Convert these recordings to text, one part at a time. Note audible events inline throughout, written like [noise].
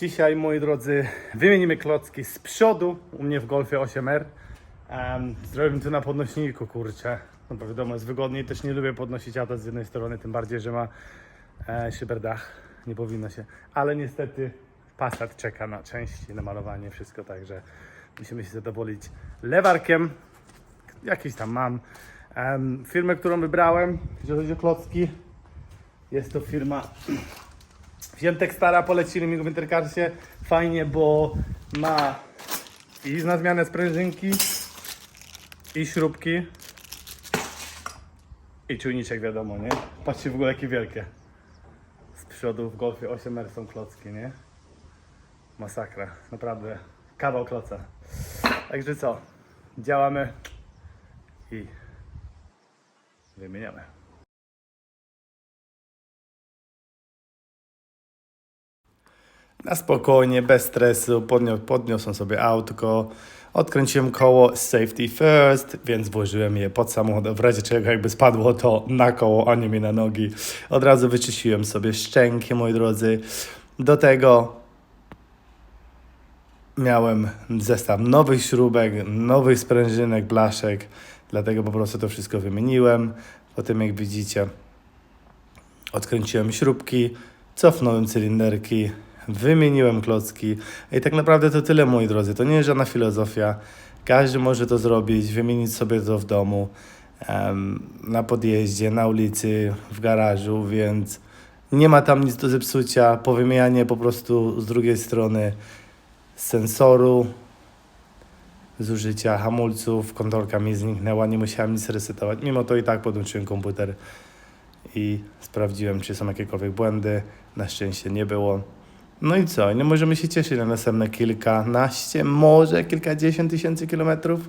Dzisiaj, moi drodzy, wymienimy klocki z przodu u mnie w Golfie 8R. Um, zrobimy to na podnośniku, kurczę. No bo wiadomo, jest wygodniej. Też nie lubię podnosić auta z jednej strony, tym bardziej, że ma e, szyberdach. Nie powinno się. Ale niestety Passat czeka na części, na malowanie, wszystko, także musimy się zadowolić lewarkiem. Jakiś tam mam. Um, firmę, którą wybrałem, jeżeli chodzi o klocki, jest to firma Wziąłem Tekstara, polecili mi go w Intercarsie. Fajnie, bo ma i na zmianę sprężynki, i śrubki, i czujniczek wiadomo, nie? Patrzcie w ogóle jakie wielkie. Z przodu w Golfie 8R są klocki, nie? Masakra, naprawdę. Kawał kloca. Także co? Działamy i wymieniamy. Na spokojnie, bez stresu, podnios podniosłem sobie autko, odkręciłem koło safety first, więc włożyłem je pod samochód, w razie czego jakby spadło to na koło, a nie mi na nogi. Od razu wyczyściłem sobie szczęki, moi drodzy. Do tego miałem zestaw nowych śrubek, nowych sprężynek, blaszek, dlatego po prostu to wszystko wymieniłem. Potem jak widzicie, odkręciłem śrubki, cofnąłem cylinderki, wymieniłem klocki. I tak naprawdę to tyle moi drodzy, to nie jest żadna filozofia, każdy może to zrobić, wymienić sobie to w domu, na podjeździe, na ulicy, w garażu, więc nie ma tam nic do zepsucia, powymienianie po prostu z drugiej strony sensoru, zużycia hamulców, kontrolka mi zniknęła, nie musiałem nic resetować, mimo to i tak podłączyłem komputer i sprawdziłem, czy są jakiekolwiek błędy. Na szczęście nie było. No i co? Nie możemy się cieszyć na następne kilkanaście, może kilkadziesiąt tysięcy kilometrów.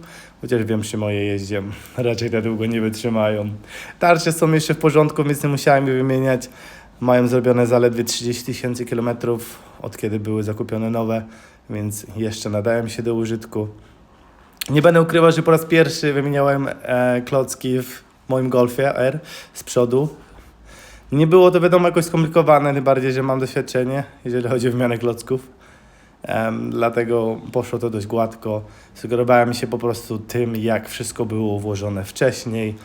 Chociaż wiem, że moje jeździe raczej tak długo nie wytrzymają. Tarcze są jeszcze w porządku, więc nie musiałem je wymieniać. Mają zrobione zaledwie 30 tysięcy kilometrów od kiedy były zakupione nowe, więc jeszcze nadają się do użytku. Nie będę ukrywał, że po raz pierwszy wymieniałem e, klocki w moim Golfie R z przodu. Nie było to wiadomo jakoś skomplikowane, tym bardziej, że mam doświadczenie, jeżeli chodzi o wymianę klocków. Em, dlatego poszło to dość gładko. Sugerowałem się po prostu tym, jak wszystko było włożone wcześniej,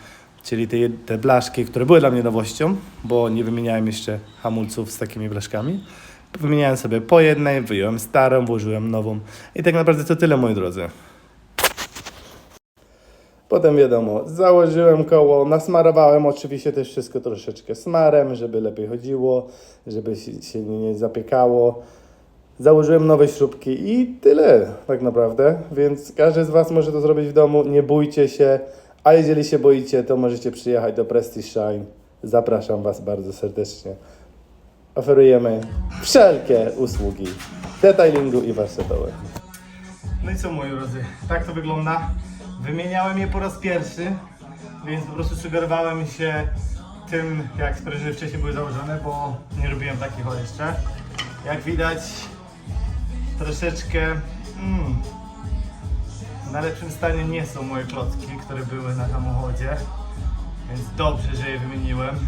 czyli te, te blaszki, które były dla mnie nowością, bo nie wymieniałem jeszcze hamulców z takimi blaszkami. Wymieniałem sobie po jednej, wyjąłem starą, włożyłem nową i tak naprawdę to tyle, moi drodzy. Potem wiadomo, założyłem koło, nasmarowałem oczywiście też wszystko troszeczkę smarem, żeby lepiej chodziło, żeby się nie zapiekało. Założyłem nowe śrubki i tyle tak naprawdę, więc każdy z Was może to zrobić w domu, nie bójcie się, a jeżeli się boicie, to możecie przyjechać do Prestige Shine. Zapraszam Was bardzo serdecznie. Oferujemy wszelkie usługi detailingu i warsztatowe. No i co moi drodzy, tak to wygląda. Wymieniałem je po raz pierwszy, więc po prostu sugerowałem się tym, jak sprężyny wcześniej były założone, bo nie robiłem takich jeszcze. Jak widać, troszeczkę mm, w najlepszym stanie nie są moje klocki, które były na samochodzie, więc dobrze, że je wymieniłem.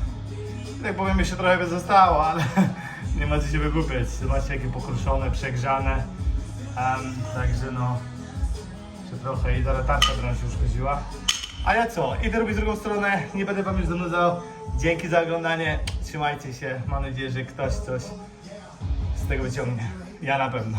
Tak powiem, jeszcze trochę by zostało, ale [laughs] nie ma co się wygłupiać. Zobaczcie, jakie pokruszone, przegrzane. Em, także no, jeszcze trochę i zaraz tarcza trochę się uszkodziła. A ja co? Idę robić drugą stronę, nie będę wam już zanudzał. Dzięki za oglądanie, trzymajcie się. Mam nadzieję, że ktoś coś z tego wyciągnie. Ja na pewno.